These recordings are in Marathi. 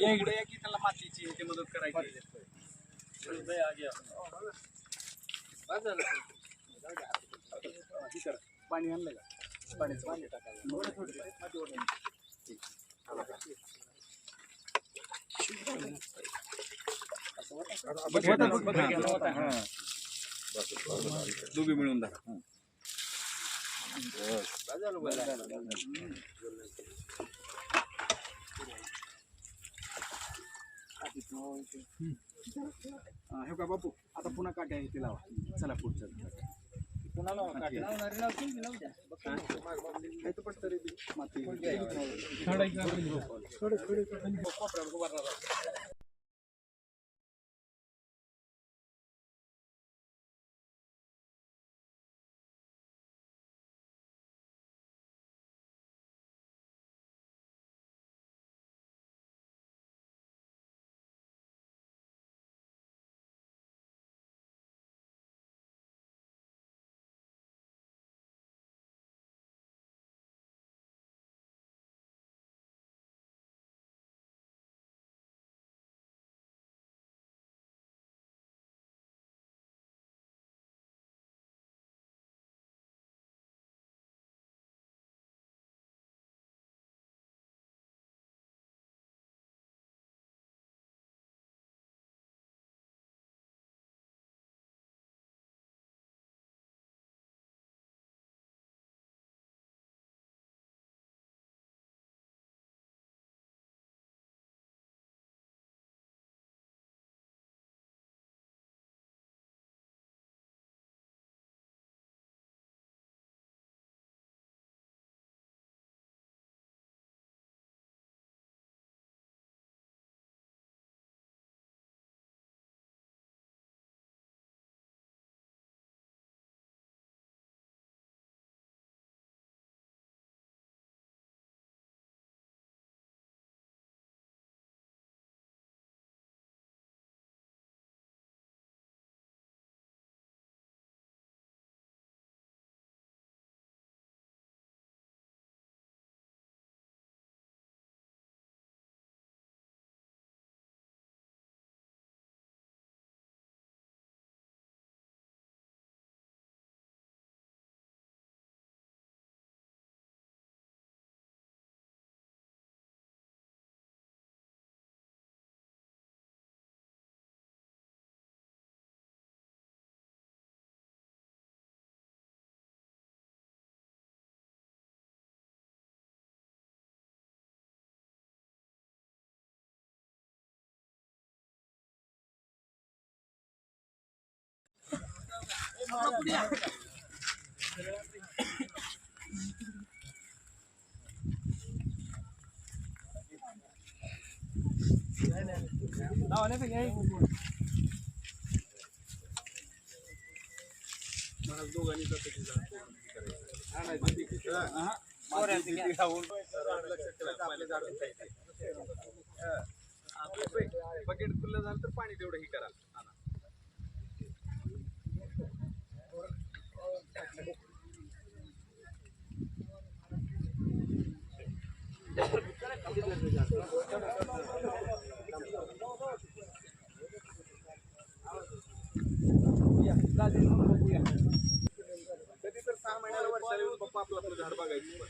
या इकडे. या की त्याला मातीची ते मदत करायची पाणी आणलं का पाण्याचं पाणी दोघी मिळून धरा. हा, हे का बापू आता पुन्हा काट्या आहे ते लावा चला पुढचं पुन्हा लावा काट्या इथं पण तरी बी माती बकेट खुल्लं झालं तर पाणी तेवढं हे कराल कधी तर सहा महिन्याला वर्षाला येऊन पप्पा आपलं आपलं झाड बघायचं.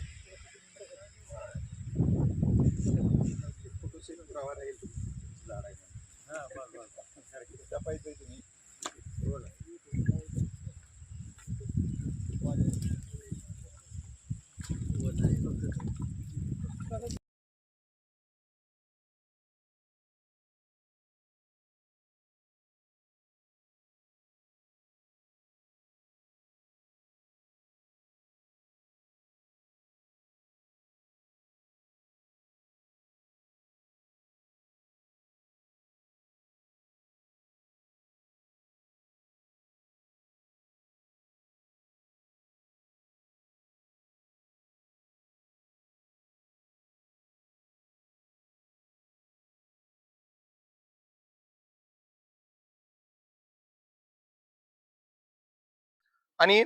आणि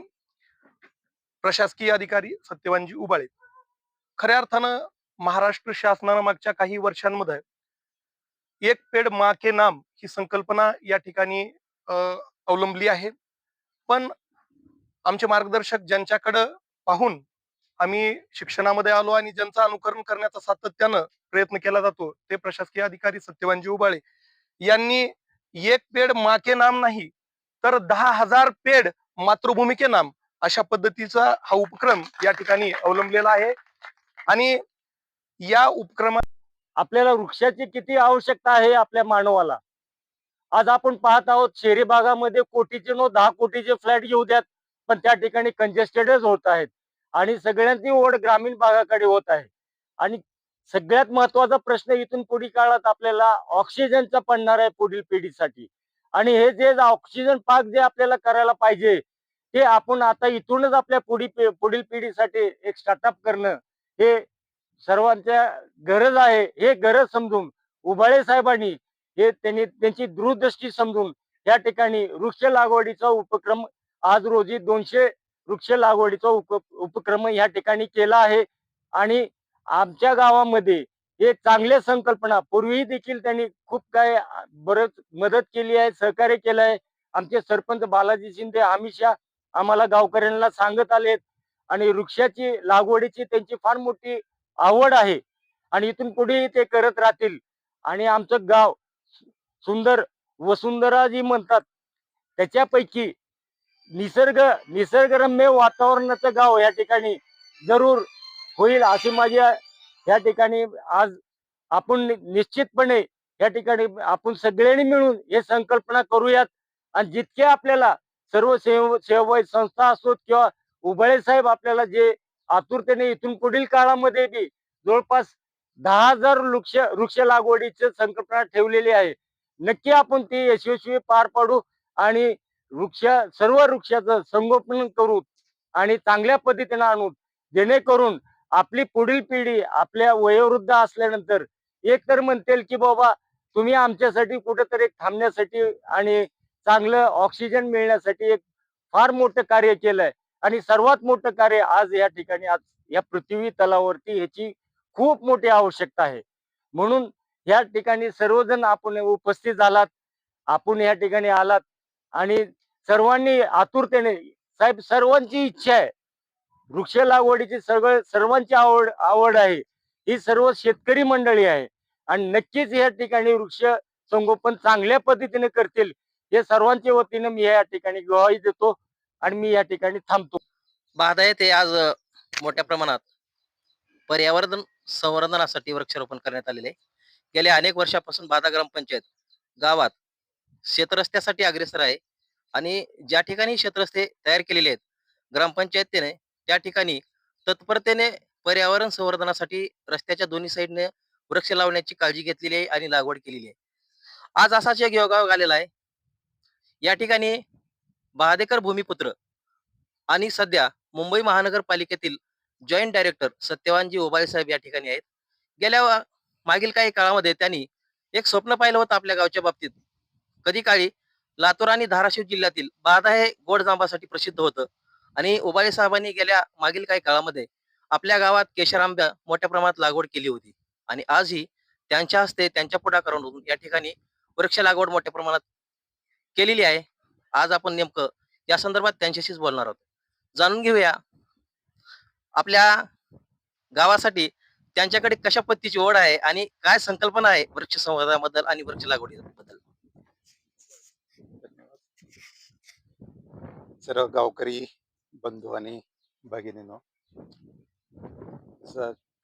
प्रशासकीय अधिकारी सत्यवानजी उबाळे. खऱ्या अर्थानं महाराष्ट्र शासनानं मागच्या काही वर्षांमध्ये एक पेड मा के नाम ही संकल्पना या ठिकाणी अवलंबली आहे. पण आमचे मार्गदर्शक ज्यांच्याकडं पाहून आम्ही शिक्षणामध्ये आलो आणि ज्यांचं अनुकरण करण्याचा सातत्यानं प्रयत्न केला जातो ते प्रशासकीय अधिकारी सत्यवानजी उबाळे. यांनी एक पेड मा के नाम नाही तर दहा हजार पेड मातृभूमी के नाम अशा पद्धतीचा हा उपक्रम या ठिकाणी अवलंबलेला आहे. आणि या उपक्रमात आपल्याला वृक्षाची किती आवश्यकता आहे आपल्या मानवाला? आज आपण पाहत आहोत शहरी भागामध्ये कोटीचे नो दहा कोटीचे फ्लॅट घेऊ द्यात पण त्या ठिकाणी कंजेस्टेडच होत आहेत. आणि सगळ्यांची ओढ ग्रामीण भागाकडे होत आहे. आणि सगळ्यात महत्त्वाचा प्रश्न इथून पुढील काळात आपल्याला ऑक्सिजनचा पडणार आहे पुढील पिढीसाठी. आणि हे जे ऑक्सिजन पार्क जे आपल्याला करायला पाहिजे ते आपण आता इथूनच आपल्या पुढील पुढील पिढीसाठी एक स्टार्टअप करणं हे सर्वांच्या गरज आहे. हे गरज समजून उभाळे साहेबांनी हे त्यांनी त्यांची दूरदृष्टी समजून या ठिकाणी वृक्ष लागवडीचा उपक्रम आज रोजी दोनशे वृक्ष लागवडीचा उप उपक्रम या ठिकाणी केला आहे. आणि आमच्या गावामध्ये हे चांगल्या संकल्पना. पूर्वीही देखील त्यांनी खूप काय बरंच मदत केली आहे सहकार्य केलं आहे. आमचे सरपंच बालाजी शिंदे हमेशा आम्हाला गावकऱ्यांना सांगत आलेत. आणि वृक्षाची लागवडीची त्यांची फार मोठी आवड आहे. आणि इथून पुढेही ते करत राहतील. आणि आमचं गाव सुंदर वसुंधरा जी म्हणतात. त्याच्यापैकी निसर्ग निसर्गरम्य वातावरणाचं गाव या ठिकाणी जरूर होईल अशी माझी या ठिकाणी आज आपण निश्चितपणे या ठिकाणी आपण सगळ्यांनी मिळून हे संकल्पना करूयात. आणि जितके आपल्याला सर्व सेव सेवाभावी संस्था असोत किंवा उभळे साहेब आपल्याला जे आतुरतेने इथून पुढील काळामध्ये बी जवळपास दहा हजार वृक्ष वृक्ष लागवडीची संकल्पना ठेवलेली आहे. नक्की आपण ती यशस्वी पार पाडू आणि वृक्ष सर्व वृक्षाचं संगोपन करू आणि चांगल्या पद्धतीने आणू. जेणेकरून आपली पुढील पिढी आपल्या वयोवृद्ध असल्यानंतर एक तर म्हणतील की बाबा तुम्ही आमच्यासाठी कुठेतरी थांबण्यासाठी आणि चांगलं ऑक्सिजन मिळण्यासाठी एक फार मोठं कार्य केलंय. आणि सर्वात मोठं कार्य आज या ठिकाणी आज या पृथ्वी तलावरती ह्याची खूप मोठी आवश्यकता आहे. म्हणून या ठिकाणी सर्वजण आपण उपस्थित झालात आपण या ठिकाणी आलात आणि सर्वांनी आतुरतेने साहेब सर्वांची इच्छा आहे वृक्ष लागवडीची सगळं सर्वांची आवड आवड आहे. ही सर्व शेतकरी मंडळी आहे. आणि नक्कीच या ठिकाणी वृक्ष संगोपन चांगल्या पद्धतीने करतील हे सर्वांच्या वतीने मी या ठिकाणी गवाही देतो आणि मी या ठिकाणी थांबतो. बाधा हे आज मोठ्या प्रमाणात. पर्यावरण संवर्धनासाठी वृक्षारोपण करण्यात आलेले आहे. गेल्या अनेक वर्षापासून बाधा ग्रामपंचायत गावात शेतरस्त्यासाठी अग्रेसर आहे. आणि ज्या ठिकाणी शेतरस्ते तयार केलेले आहेत ग्रामपंचायतीने त्या ठिकाणी तत्परतेने पर्यावरण संवर्धनासाठी रस्त्याच्या दोन्ही साईडने वृक्ष लावण्याची काळजी घेतलेली आहे आणि लागवड केलेली आहे. आज असाच एक योगायोग आलेला आहे. या ठिकाणी बहादेकर भूमिपुत्र आणि सध्या मुंबई महानगरपालिकेतील जॉईंट डायरेक्टर सत्यवानजी ओबाळे साहेब या ठिकाणी आहेत. गेल्या मागील काही काळामध्ये त्यांनी एक स्वप्न पाहिलं होतं आपल्या गावच्या बाबतीत. कधी काळी लातूर आणि धाराशिव जिल्ह्यातील बाधा हे गोड जांबासाठी प्रसिद्ध होतं. आणि ओबाळे साहेबांनी गेल्या मागील काही काळामध्ये आपल्या गावात केशर आंब्या मोठ्या प्रमाणात लागवड केली होती. आणि आजही त्यांच्या हस्ते त्यांच्या पुढाकारून या ठिकाणी वृक्ष लागवड मोठ्या प्रमाणात केलेली आहे. आज आपण नेमकं या संदर्भात त्यांच्याशीच बोलणार आहोत. जाणून घेऊया आपल्या गावासाठी त्यांच्याकडे कशा पद्धतीची ओढ आहे आणि काय संकल्पना आहे वृक्ष संवर्धनाबद्दल आणि वृक्ष लागवडीबद्दल? सर्व गावकरी बंधू आणि भगिनीनो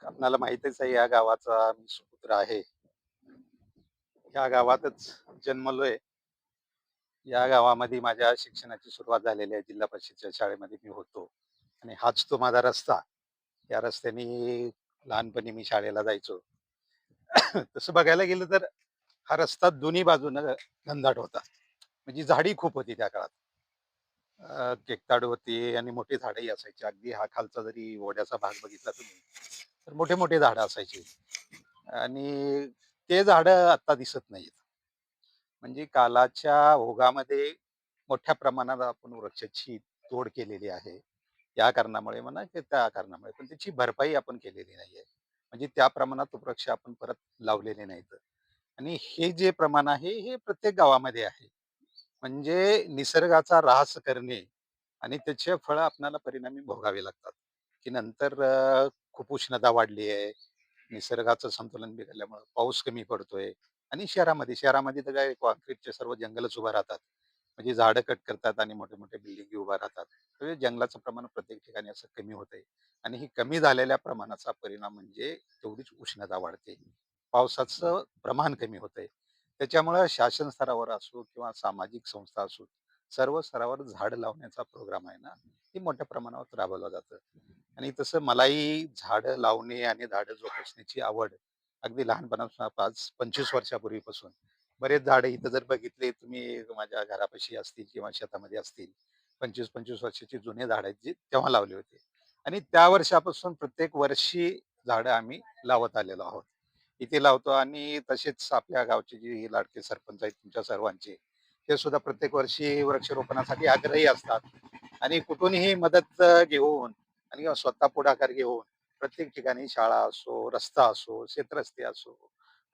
आपणाला माहितीच आहे या गावाचा मी सुपुत्र आहे. या गावातच जन्मलोय. या गावामध्ये माझ्या शिक्षणाची सुरुवात झालेली आहे. जिल्हा परिषदच्या शाळेमध्ये मी होतो. आणि हाच तो माझा रस्ता. या रस्त्याने लहानपणी मी शाळेला जायचो. तसं बघायला गेलं तर हा रस्ता दोन्ही बाजूनं घनदाट होता. म्हणजे झाडी खूप होती त्या काळात. केकताड होती आणि मोठी झाडंही असायची. अगदी हा खालचा जरी ओढ्याचा भाग बघितला तुम्ही तर मोठे मोठे झाडं असायची. आणि ते झाडं आता दिसत नाहीत. म्हणजे कालाच्या ओघामध्ये मोठ्या प्रमाणात आपण वृक्षाची तोड केलेली आहे. या कारणामुळे म्हणा की त्या कारणामुळे पण त्याची भरपाई आपण केलेली नाहीये म्हणजे त्या प्रमाणात वृक्ष आपण परत लावलेले नाहीत. आणि हे जे प्रमाण आहे हे प्रत्येक गावामध्ये आहे. म्हणजे निसर्गाचा ऱ्हास करणे आणि त्याचे फळ आपल्याला परिणामी भोगावे लागतात. की नंतर खूप उष्णता वाढली आहे निसर्गाचं संतुलन बिघडल्यामुळे पाऊस कमी पडतोय आणि शहरामध्ये शहरामध्ये तर काय कॉन्क्रीटचे सर्व जंगलच उभा राहतात. म्हणजे झाडं कट करतात आणि मोठे मोठे बिल्डिंग उभा राहतात. तर जंगलाचं प्रमाण प्रत्येक ठिकाणी असं कमी होतंय आणि ही कमी झालेल्या प्रमाणाचा परिणाम म्हणजे तेवढीच उष्णता वाढते. पावसाचं प्रमाण कमी होतंय. त्याच्यामुळं शासन स्तरावर असो किंवा सामाजिक संस्था असो सर्व स्तरावर झाड लावण्याचा प्रोग्राम आहे ना हे मोठ्या प्रमाणावर राबवलं जातं. आणि तसं मलाही झाडं लावणे आणि झाडं जोपासण्याची आवड अगदी लहानपणापासून पाच पंचवीस वर्षापूर्वीपासून. बरेच झाडं इथं जर बघितले तुम्ही माझ्या घरापाशी असतील किंवा शेतामध्ये असतील पंचवीस पंचवीस वर्षाची जुने झाड आहेत जी तेव्हा लावले होते. आणि त्या वर्षापासून प्रत्येक वर्षी झाडं आम्ही लावत आलेलो आहोत. इथे लावतो आणि तसेच आपल्या गावचे जे लाडके सरपंच आहेत तुमच्या सर्वांचे ते सुद्धा प्रत्येक वर्षी वृक्षारोपणासाठी आग्रही असतात. आणि कुठूनही मदत घेऊन आणि स्वतः पुढाकार घेऊन प्रत्येक ठिकाणी शाळा असो रस्ता असो शेतरस्ते असो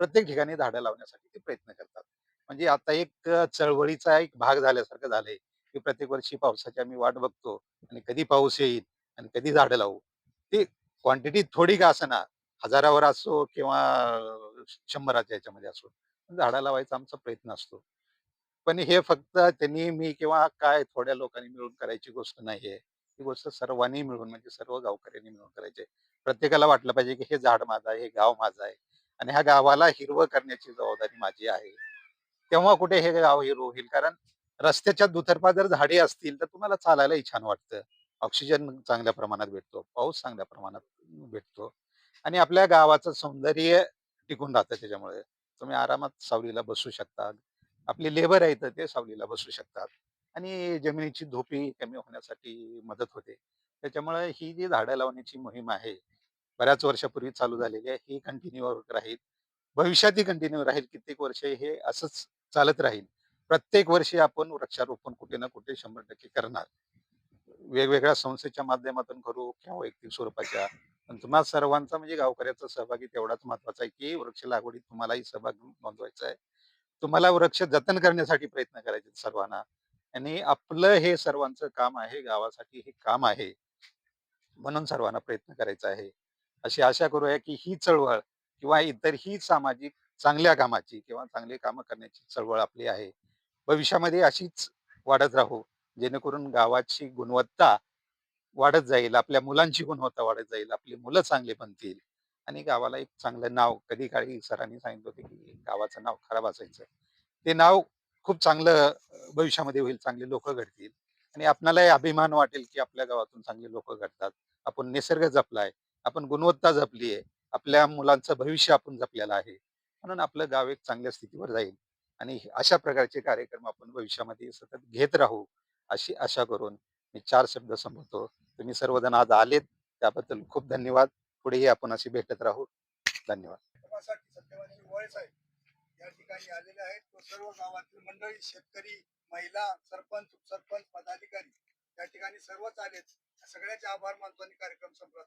प्रत्येक ठिकाणी झाडं लावण्यासाठी ते प्रयत्न करतात. म्हणजे आता एक चळवळीचा एक भाग झाल्यासारखं झालंय की प्रत्येक वर्षी पावसाची आम्ही वाट बघतो आणि कधी पाऊस येईल आणि कधी झाडं लावू. ते क्वांटिटी थोडी का असणार हजारावर असो किंवा शंभराच्या याच्यामध्ये असो झाडा लावायचा आमचा प्रयत्न असतो. पण हे फक्त त्यांनी मी किंवा काय थोड्या लोकांनी मिळून करायची गोष्ट नाहीये. ही गोष्ट सर्वांनी मिळून म्हणजे सर्व गावकऱ्यांनी मिळून करायची. प्रत्येकाला वाटलं पाहिजे की हे झाड माझं आहे हे गाव माझं आहे आणि ह्या गावाला हिरवं करण्याची जबाबदारी माझी आहे. तेव्हा कुठे हे गाव हिरवं होईल? कारण रस्त्याच्या दुतर्फा जर झाडे असतील तर तुम्हाला चालायलाही छान वाटतं. ऑक्सिजन चांगल्या प्रमाणात भेटतो पाऊस चांगल्या प्रमाणात भेटतो. आणि आपल्या गावाचं सौंदर्य टिकून राहतं त्याच्यामुळे. तुम्ही आरामात सावलीला बसू शकता आपले लेबर आहेत ते सावलीला बसू शकतात. आणि जमिनीची धोपी कमी होण्यासाठी मदत होते. त्याच्यामुळे ही जी झाडं लावण्याची मोहीम आहे बऱ्याच वर्षापूर्वी चालू झालेली आहे ही कंटिन्यू राहील. भविष्यातही कंटिन्यू राहील. कित्येक वर्ष हे असंच चालत राहील. प्रत्येक वर्षी आपण वृक्षारोपण कुठे ना कुठे शंभर टक्के करणार. वेगवेगळ्या संस्थेच्या माध्यमातून करू किंवा वैयक्तिक स्वरूपाच्या पण तुम्हा सर्वांचा म्हणजे गावकऱ्याचा सहभागी तेवढाच महत्त्वाचा आहे की वृक्ष लागवडीत तुम्हालाही सहभाग नोंदवायचा आहे. तुम्हाला वृक्ष जतन करण्यासाठी प्रयत्न करायचे सर्वांना. आणि आपलं हे सर्वांचं काम आहे गावासाठी हे काम आहे म्हणून सर्वांना प्रयत्न करायचा आहे. अशी आशा करूया की ही चळवळ किंवा इतर ही सामाजिक चांगल्या कामाची किंवा चांगली कामं करण्याची चळवळ आपली आहे. भविष्यामध्ये अशीच वाढत राहू जेणेकरून गावाची गुणवत्ता वाढत जाईल आपल्या मुलांची गुणवत्ता वाढत जाईल आपली मुलं चांगली बनतील. आणि गावाला एक चांगलं नाव कधी काळी सरांनी सांगितलं होतं की गावाचं नाव खराब असायचं. ते नाव खूप चांगलं भविष्यामध्ये होईल चांगले लोक घडतील. आणि आपणालाही अभिमान वाटेल की आपल्या गावातून चांगले लोक घडतात. आपण निसर्ग जपलाय आपण गुणवत्ता जपली आहे आपल्या मुलांचं भविष्य आपण जपलेलं आहे. म्हणून आपलं गाव एक चांगल्या स्थितीवर जाईल. आणि अशा प्रकारचे कार्यक्रम आपण भविष्यामध्ये सतत घेत राहू अशी आशा करून मी चार शब्द संपवतो. तुम्ही सर्वजण आज आलेत त्याबद्दल खूप धन्यवाद. पुढेही आपण अशी भेटत राहू. धन्यवाद. या ठिकाणी आलेले आहेत. तो सर्व गावातील मंडळी शेतकरी महिला सरपंच उपसरपंच पदाधिकारी या ठिकाणी सर्वच आलेत. सगळ्याचे आभार मानतो आणि कार्यक्रम संपला.